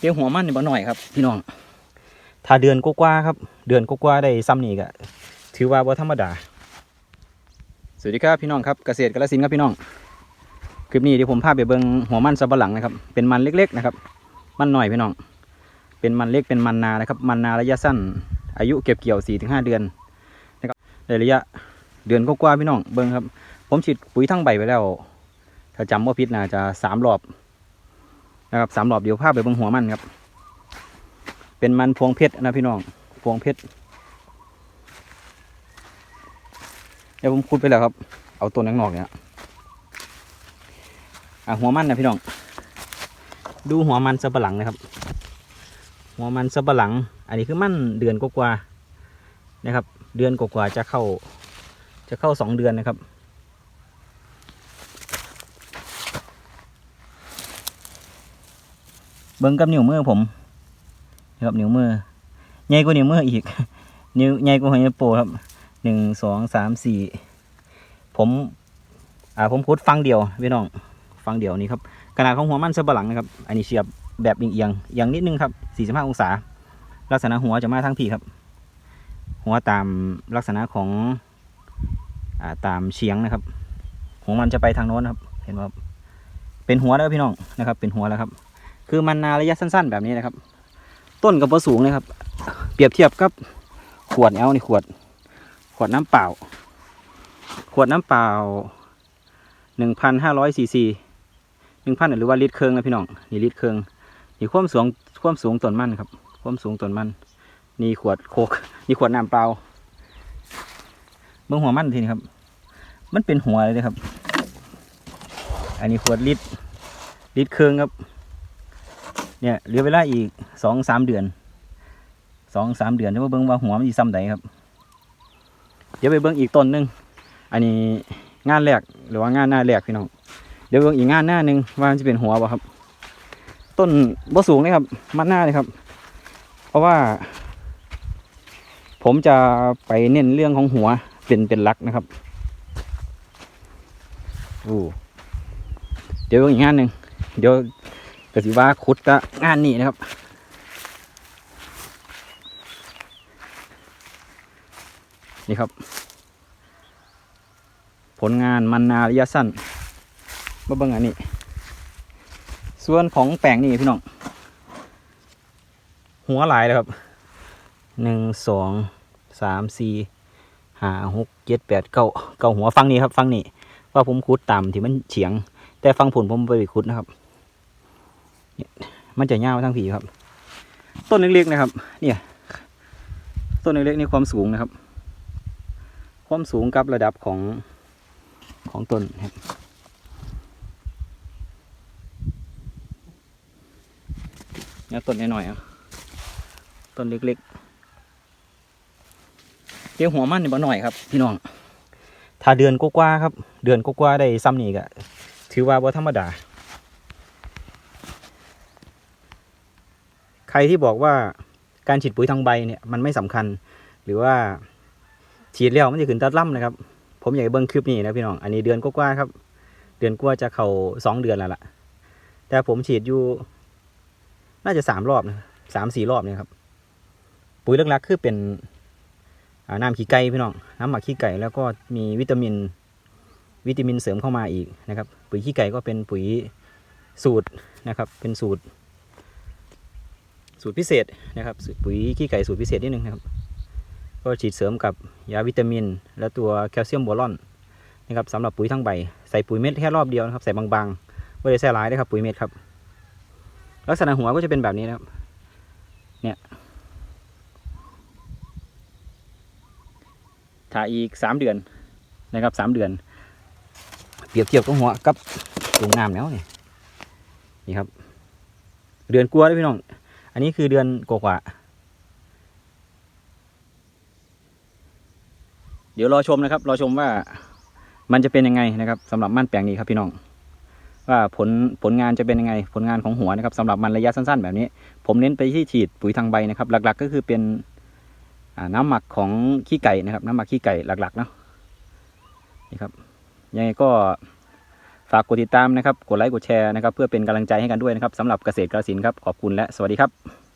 เดี๋ยวหัวมันนี่บ่หน่อยครับ พี่น้อง ถ้าเดือนกว่าๆครับ เดือนกว่าๆได้ซ้ำนี่ก็ถือว่าบ่ธรรมดา สวัสดีครับพี่น้องครับเกษตรกาฬสินธุ์ครับพี่น้อง คลิปนี้เดี๋ยวผมพาไปเบิ่งหัวมันสับปะหลังนะครับ เป็นมันเล็กๆนะครับ มันหน่อยพี่น้อง เป็นมันเล็กเป็นมันนานะครับ มันนาระยะสั้น อายุเก็บเกี่ยว4-5เดือนนะครับในระยะเดือนกว่าๆพี่น้องเบิ่งครับ ผมฉีดปุ๋ยทั้งใบไปแล้ว ถ้าจำว่าพิษน่าจะสามรอบ นะครับสามรอบเดี๋ยวพาพไปบิ่งหัวมันครับ เป็นมันพวงเพชรนะพี่น้องพวงเพชรเดี๋ยวผมขุดไปแล้วครับ เอาต้นข้างนอกเนี่ยอะหัวมันนะพี่น้อง ดูหัวมันสับปะหลังนะครับ หัวมันสับปะหลัง อันนี้คือมันเดือนกว่าๆนะครับ เดือนกว่าๆจะเข้า จะเข้าสองเดือนนะครับ เบิ้งกับนิ้วมือผมนะครับนิ้วมือใหญ่กว่านิ้วมืออีก นิ้วใหญ่กว่าหัวโปครับหนึ่งสองสามสี่ผมอ่าผมคุดฟังเดียวพี่น้องฟังเดียวนี่ครับขนาดของหัวมันเสบหลังนะครับ อันนี้เสียบแบบเอียงเอียงนิดนึงครับสี่สิบห้าองศา ลักษณะหัวจะมาทั้งพี่ครับ หัวตามลักษณะของอ่าตามเฉียงนะครับของมันจะไปทางโน้นครับ เห็นไหมครับเป็นหัวแล้วพี่น้องนะครับ เป็นหัวแล้วครับ คือมันนาระยะสั้น ๆ แบบนี้นะครับ ต้นกับสูงเลยครับ เปรียบเทียบกับขวดแอลนี่ขวด ขวดน้ำเปล่า ขวดน้ำเปล่าหนึ่งพันห้าร้อยซีซีหนึ่งพันหรือว่าลิตรเครื่องนะพี่น้องนี่ลิตรเครื่องนี่ความสูงความสูงต้นมันครับ ความสูงต้นมันนี่ขวดโคกนี่ขวดน้ำเปล่าเบื้องหัวมันทีนี้ครับ มันเป็นหัวเลยนะครับ อันนี้ขวดลิตรลิตรเครื่องครับ เนี่ยเหลือเวลาอีกสองสามเดือนสองสามเดือนจะมาเบิ้งว่าหัวมันจะซ้ำใดครับ เดี๋ยวไปเบิ้งอีกต้นหนึงอันนี้งานแรกหรือว่างานหน้าแรกพี่น้องเดี๋ยวเบิ้งอีกงานหน้านึงว่ามันจะเป็นหัวบ่ครับ ต้นบ่สูงเลยครับ มันหน้าเลยครับ เพราะว่า ผมจะไปเน้นเรื่องของหัวเป็นเป็นหลักนะครับโอ้เดี๋ยวเบิ่งอีกงานหนึ่งเดี๋ยว ก็สิว่าขุดก็งานนี้นะครับนี่ครับ ผลงานมันนาระยะสั้นมาเบิ่งอันนี้ ส่วนของแปลงนี่พี่น้อง หัวหลายเลยครับหนึ่งสองสามสี่ห้าหกเจ็ดแปดเก้าเก้าหัวฟังนี้ครับฟังนี้ว่าผมขุดตามที่มันเฉียง แต่ฟังผลผมไปขุดนะครับ มันจะยาวทั้งผีครับ ต้นเล็กๆนะครับ เนี่ย ต้นเล็กๆนี่ความสูงนะครับ ความสูงกับระดับของของต้นครับเนี่ยต้นน้อยๆอะต้นเล็กๆเดี๋ยวหัวมันนี่บ่หน่อยครับ พี่น้อง ถ้าเดือนกว่าๆครับ เดือนกว่าๆได้ซ้ำนี่ก็ถือว่าบ่ธรรมดา ใครที่บอกว่าการฉีดปุ๋ยทางใบเนี่ยมันไม่สำคัญ หรือว่าฉีดแล้วมันจะขึ้นตัดล่ำนะครับ ผมอยากเบิ้งคลิปนี้นะพี่น้อง อันนี้เดือนกว่าครับ เดือนกว่าจะเข้าสองเดือนแล้วล่ะ แต่ผมฉีดอยู่ น่าจะสามรอบนะสามสี่รอบเนี่ยครับ ปุ๋ยหลักๆคือเป็นน้ำขี้ไก่พี่น้อง น้ำหมักขี้ไก่แล้วก็มีวิตามิน วิตามินเสริมเข้ามาอีกนะครับ ปุ๋ยขี้ไก่ก็เป็นปุ๋ยสูตรนะครับ เป็นสูตร สูตรพิเศษนะครับปุ๋ยขี้ไก่สูตรพิเศษนิดนึงนะครับ ก็ฉีดเสริมกับยาวิตามิน และตัวแคลเซียมโบรอนนะครับสำหรับปุ๋ยทั้งใบใส่ปุ๋ยเม็ดแค่รอบเดียวนะครับใส่บางๆไม่ได้ใส่หลายนะครับปุ๋ยเม็ดครับ ลักษณะหัวก็จะเป็นแบบนี้นะครับ เนี่ยถ่ายอีกสามเดือนนะครับสามเดือน เปรียบเทียบกับหัวกับถุงน้ำแล้วนี่นี่ครับ เดือนกลัวด้วยพี่น้อง อันนี้คือเดือนกว่าๆเดี๋ยวรอชมนะครับ รอชมว่ามันจะเป็นยังไงนะครับสำหรับมันแปลงนี้ครับพี่น้อง ว่าผลผลงานจะเป็นยังไง ผลงานของหัวนะครับสำหรับมันระยะสั้นๆ แบบนี้ ผมเน้นไปที่ฉีดปุ๋ยทางใบนะครับ หลัก ๆ ก็คือเป็นน้ำหมักของขี้ไก่นะครับ น้ำหมักขี้ไก่หลักๆเนาะนี่ครับยังไงก็ ฝากกดติดตามนะครับ กดไลค์ กดแชร์นะครับ เพื่อเป็นกำลังใจให้กันด้วยนะครับสำหรับเกษตรกระสินครับ ขอบคุณและสวัสดีครับ